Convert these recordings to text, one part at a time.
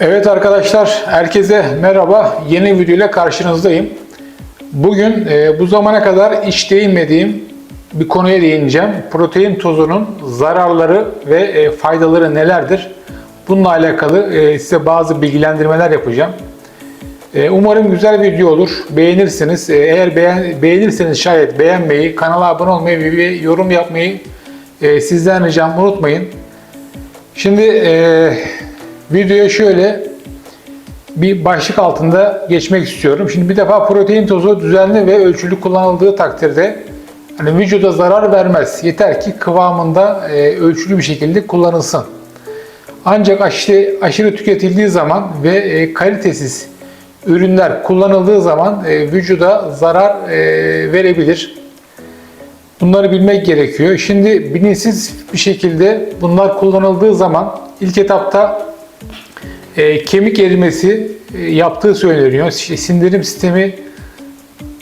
Evet arkadaşlar, herkese merhaba. Yeni video ile karşınızdayım. Bugün e, bu zamana kadar hiç değinmediğim bir konuya değineceğim. Protein tozunun zararları ve e, faydaları nelerdir? Bununla alakalı e, size bazı bilgilendirmeler yapacağım. E, umarım güzel video olur. Beğenirsiniz. E, eğer beğen, beğenirseniz şayet beğenmeyi, kanala abone olmayı ve bir yorum yapmayı e, sizden ricam unutmayın. Şimdi e, videoya şöyle bir başlık altında geçmek istiyorum. Şimdi bir defa protein tozu düzenli ve ölçülü kullanıldığı takdirde hani vücuda zarar vermez. Yeter ki kıvamında e, ölçülü bir şekilde kullanılsın. Ancak aşırı, aşırı tüketildiği zaman ve e, kalitesiz ürünler kullanıldığı zaman e, vücuda zarar e, verebilir. Bunları bilmek gerekiyor. Şimdi bilinçsiz bir şekilde bunlar kullanıldığı zaman ilk etapta e, kemik erimesi e, yaptığı söyleniyor. İşte sindirim sistemi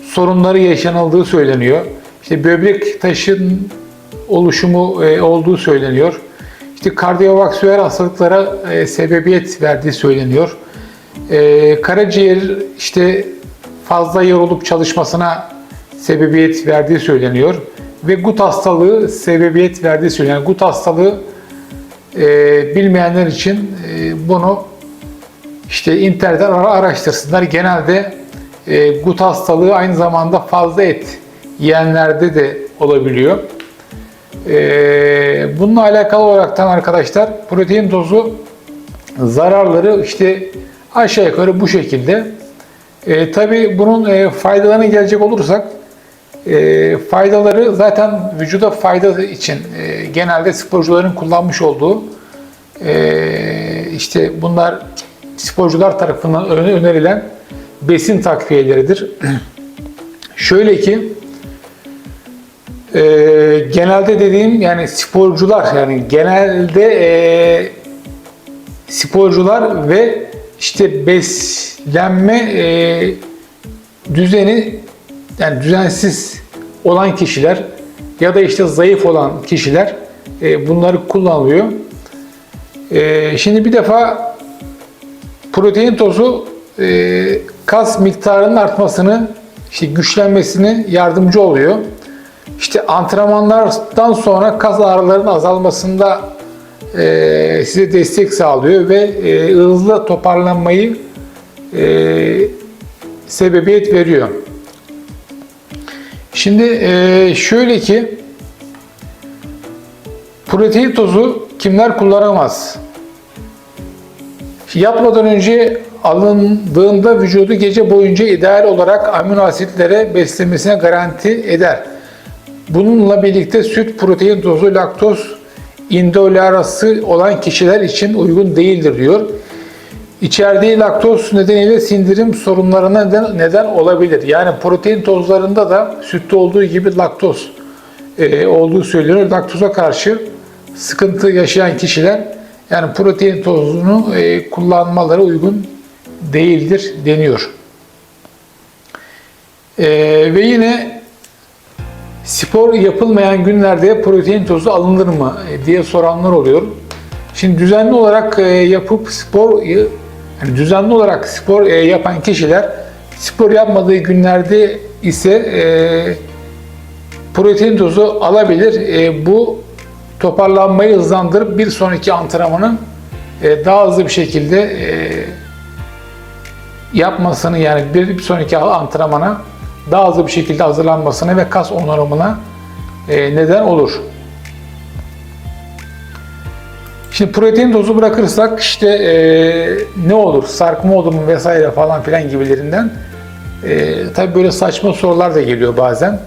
sorunları yaşanıldığı söyleniyor. İşte böbrek taşın oluşumu e, olduğu söyleniyor. İşte kardiyovasküler hastalıklara e, sebebiyet verdiği söyleniyor. E, karaciğer işte fazla yorulup çalışmasına sebebiyet verdiği söyleniyor ve gut hastalığı sebebiyet verdiği söyleniyor. Gut hastalığı e, bilmeyenler için e, bunu işte internetten ara- araştırsınlar. Genelde e, gut hastalığı aynı zamanda fazla et yiyenlerde de olabiliyor. E, bununla alakalı olaraktan arkadaşlar protein tozu zararları işte aşağı yukarı bu şekilde. E, Tabi bunun e, faydalarına gelecek olursak e, faydaları zaten vücuda fayda için e, genelde sporcuların kullanmış olduğu e, işte bunlar sporcular tarafından önerilen besin takviyeleridir. Şöyle ki e, genelde dediğim yani sporcular yani genelde e, sporcular ve işte beslenme e, düzeni yani düzensiz olan kişiler ya da işte zayıf olan kişiler e, bunları kullanılıyor. E, şimdi bir defa protein tozu e, kas miktarının artmasını, işte güçlenmesine yardımcı oluyor. İşte antrenmanlardan sonra kas ağrılarının azalmasında e, size destek sağlıyor ve e, hızlı toparlanmayı e, sebebiyet veriyor. Şimdi e, şöyle ki protein tozu kimler kullanamaz? Yatmadan önce alındığında vücudu gece boyunca ideal olarak amino asitlere beslemesine garanti eder. Bununla birlikte süt, protein tozu, laktoz intoleransı olan kişiler için uygun değildir diyor. İçerdiği laktoz nedeniyle sindirim sorunlarına neden, neden olabilir. Yani protein tozlarında da sütte olduğu gibi laktoz e, olduğu söyleniyor. Laktoza karşı sıkıntı yaşayan kişiler yani protein tozunu e, kullanmaları uygun değildir deniyor. E, ve yine spor yapılmayan günlerde protein tozu alınır mı e, diye soranlar oluyor. Şimdi düzenli olarak e, yapıp spor yani düzenli olarak spor e, yapan kişiler spor yapmadığı günlerde ise e, protein tozu alabilir. E, bu toparlanmayı hızlandırıp bir sonraki antrenmanın e, daha hızlı bir şekilde e, yapmasını yani bir, sonraki antrenmana daha hızlı bir şekilde hazırlanmasına ve kas onarımına e, neden olur. Şimdi protein tozu bırakırsak işte ne olur? Sarkma olur mu vesaire falan filan gibilerinden. E, tabii böyle saçma sorular da geliyor bazen.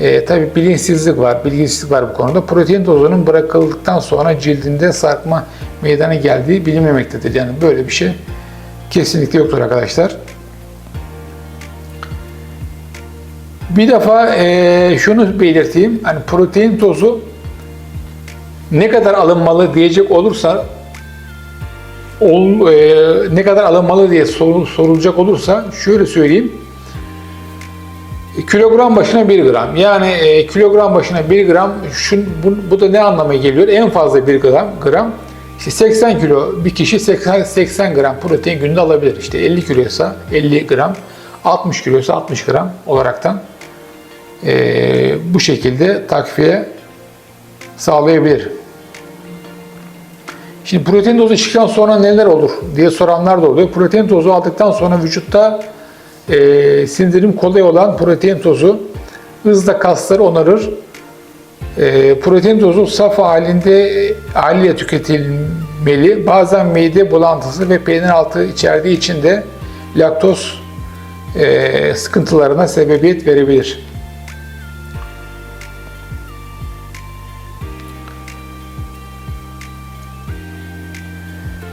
E, tabii bilinçsizlik var, bilgisizlik var bu konuda. Protein tozunun bırakıldıktan sonra cildinde sarkma meydana geldiği bilinmemektedir. Yani böyle bir şey kesinlikle yoktur arkadaşlar. Bir defa e, şunu belirteyim. Hani protein tozu ne kadar alınmalı diyecek olursa ol, e, ne kadar alınmalı diye sor, sorulacak olursa şöyle söyleyeyim. Kilogram başına 1 gram. Yani e, kilogram başına 1 gram şu, bu, bu da ne anlama geliyor? En fazla 1 gram, gram İşte 80 kilo bir kişi 80, 80 gram protein günde alabilir. İşte 50 kiloysa 50 gram, 60 kiloysa 60 gram olaraktan eee, bu şekilde takviye sağlayabilir. Şimdi protein dozu çıktıktan sonra neler olur diye soranlar da oluyor. Protein tozu aldıktan sonra vücutta eee sindirim kolay olan protein tozu hızla kasları onarır. Eee, protein tozu saf halinde haliyle tüketilmeli. Bazen mide bulantısı ve peynir altı içerdiği için de laktoz eee, sıkıntılarına sebebiyet verebilir.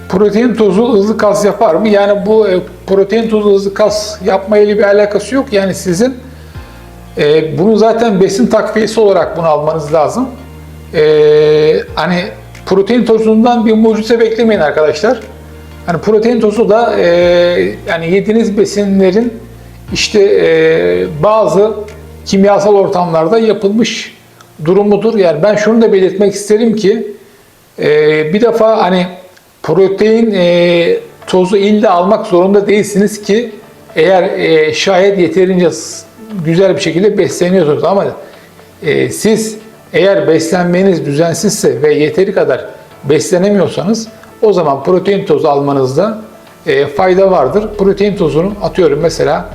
Protein tozu hızlı kas yapar mı? Yani bu e, protein hızlı kas yapma ile bir alakası yok. Yani sizin e, bunu zaten besin takviyesi olarak bunu almanız lazım. E, hani protein tozundan bir mucize beklemeyin arkadaşlar. Hani protein tozu da e, yani yediğiniz besinlerin işte e, bazı kimyasal ortamlarda yapılmış durumudur. Yani ben şunu da belirtmek isterim ki e, bir defa hani protein e, tozu illa almak zorunda değilsiniz ki eğer e, şayet yeterince güzel bir şekilde besleniyorsunuz ama e, siz eğer beslenmeniz düzensizse ve yeteri kadar beslenemiyorsanız o zaman protein tozu almanızda e, fayda vardır. Protein tozunu atıyorum mesela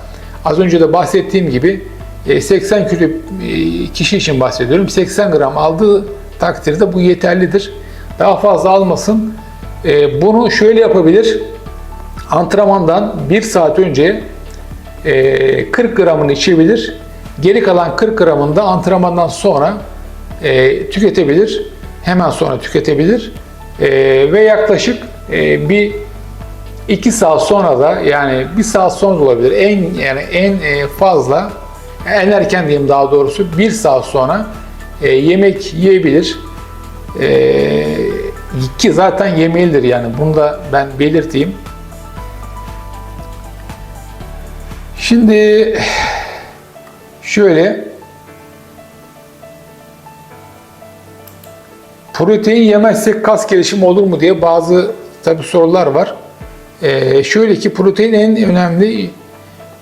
az önce de bahsettiğim gibi e, 80 kilo e, kişi için bahsediyorum. 80 gram aldığı takdirde bu yeterlidir. Daha fazla almasın. E, bunu şöyle yapabilir. Antrenmandan 1 saat önce e, 40 gramını içebilir. Geri kalan 40 gramını da antrenmandan sonra e, tüketebilir. Hemen sonra tüketebilir. E, ve yaklaşık e, bir 2 saat sonra da yani 1 saat sonra olabilir. En yani en e, fazla en erken diyeyim daha doğrusu 1 saat sonra e, yemek yiyebilir. E, ki zaten yemelidir yani bunu da ben belirteyim. Şimdi şöyle protein yemezsek kas gelişimi olur mu diye bazı tabi sorular var. Ee, şöyle ki protein en önemli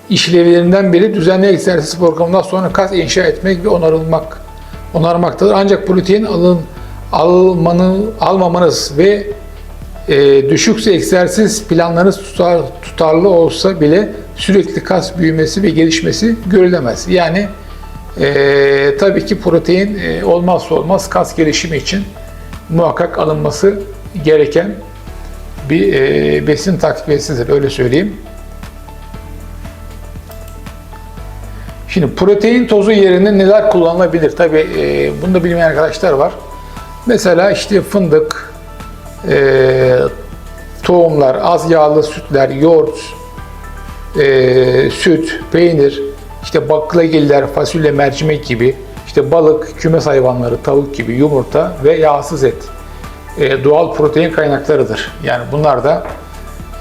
işlevlerinden biri düzenli egzersiz programından sonra kas inşa etmek ve onarılmak onarmaktadır. Ancak protein alın almanı almamanız ve e, düşükse egzersiz planlarınız tutar, tutarlı olsa bile sürekli kas büyümesi ve gelişmesi görülemez. Yani e, tabii ki protein e, olmazsa olmaz kas gelişimi için muhakkak alınması gereken bir e, besin takviyesidir öyle söyleyeyim. Şimdi protein tozu yerine neler kullanılabilir? Tabii e, bunu da bilmeyen arkadaşlar var. Mesela işte fındık, e, tohumlar, az yağlı sütler, yoğurt, e, süt, peynir, işte baklagiller, fasulye, mercimek gibi, işte balık, kümes hayvanları, tavuk gibi, yumurta ve yağsız et e, doğal protein kaynaklarıdır. Yani bunlar da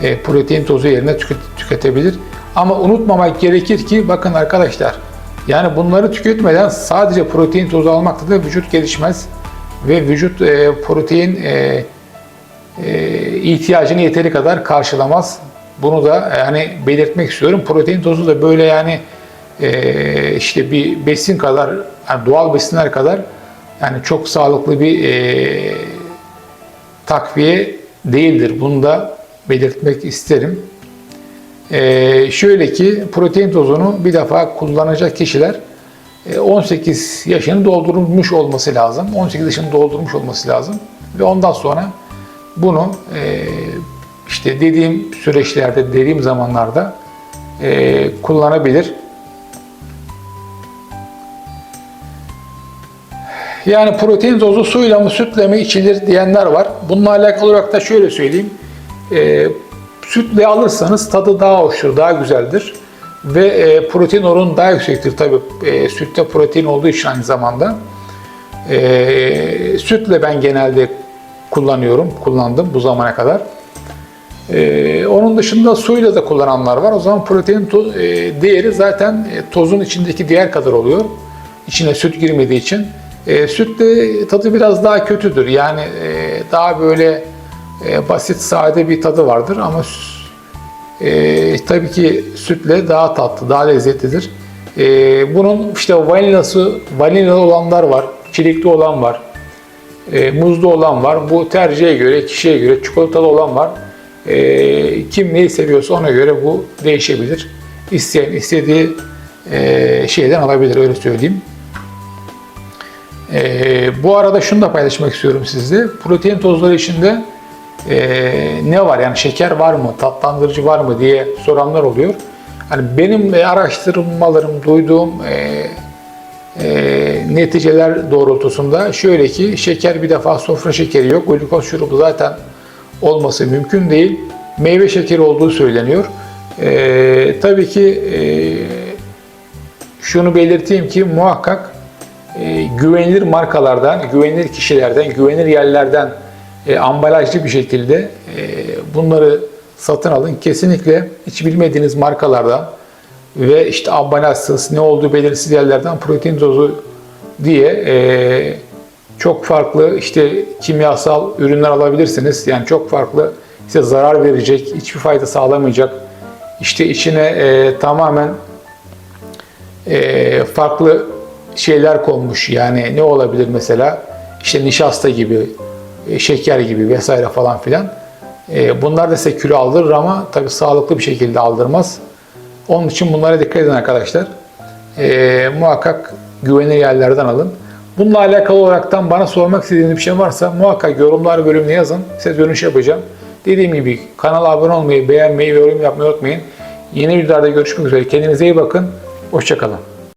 e, protein tozu yerine tüket- tüketebilir. Ama unutmamak gerekir ki bakın arkadaşlar yani bunları tüketmeden sadece protein tozu almakla da vücut gelişmez ve vücut e, protein e, ihtiyacını yeteri kadar karşılamaz. Bunu da yani belirtmek istiyorum. Protein tozu da böyle yani e, işte bir besin kadar, yani doğal besinler kadar yani çok sağlıklı bir e, takviye değildir. Bunu da belirtmek isterim. E, şöyle ki protein tozunu bir defa kullanacak kişiler e, 18 yaşını doldurmuş olması lazım. 18 yaşını doldurmuş olması lazım. Ve ondan sonra bunu e, işte dediğim süreçlerde, dediğim zamanlarda e, kullanabilir. Yani protein tozu suyla mı sütle mi içilir diyenler var. Bununla alakalı olarak da şöyle söyleyeyim. E, sütle alırsanız tadı daha hoştur, daha güzeldir. Ve e, protein oranı daha yüksektir tabii. E, sütte protein olduğu için aynı zamanda. E, sütle ben genelde kullanıyorum, kullandım bu zamana kadar. Ee, onun dışında suyla da kullananlar var. O zaman protein to- e, değeri zaten e, tozun içindeki diğer kadar oluyor. İçine süt girmediği için. E, süt de tadı biraz daha kötüdür. Yani e, daha böyle e, basit, sade bir tadı vardır ama e, tabii ki sütle daha tatlı, daha lezzetlidir. E, bunun işte vanilası, vanilyalı olanlar var, çilekli olan var, e, muzlu olan var. Bu tercihe göre, kişiye göre çikolatalı olan var. E, kim neyi seviyorsa ona göre bu değişebilir. İsteyen istediği e, şeyden alabilir öyle söyleyeyim. E, bu arada şunu da paylaşmak istiyorum sizle. Protein tozları içinde e, ne var yani şeker var mı, tatlandırıcı var mı diye soranlar oluyor. Hani benim araştırmalarım, duyduğum e, e, neticeler doğrultusunda şöyle ki şeker bir defa sofra şekeri yok. Glikoz şurubu zaten olması mümkün değil. Meyve şekeri olduğu söyleniyor. E, tabii ki e, şunu belirteyim ki muhakkak e, güvenilir markalardan, güvenilir kişilerden, güvenilir yerlerden e, ambalajlı bir şekilde e, bunları satın alın. Kesinlikle hiç bilmediğiniz markalardan ve işte ambalajsız, ne olduğu belirsiz yerlerden protein tozu diye e, çok farklı işte kimyasal ürünler alabilirsiniz. Yani çok farklı size zarar verecek, hiçbir fayda sağlamayacak. İşte içine e, tamamen e, farklı şeyler konmuş. Yani ne olabilir mesela? İşte nişasta gibi, e, şeker gibi vesaire falan filan. E, bunlar da size kilo aldırır ama tabii sağlıklı bir şekilde aldırmaz. Onun için bunlara dikkat edin arkadaşlar. E, muhakkak güvenilir yerlerden alın. Bununla alakalı olaraktan bana sormak istediğiniz bir şey varsa muhakkak yorumlar bölümüne yazın. Size dönüş yapacağım. Dediğim gibi kanala abone olmayı, beğenmeyi ve yorum yapmayı unutmayın. Yeni videolarda görüşmek üzere. Kendinize iyi bakın. Hoşçakalın.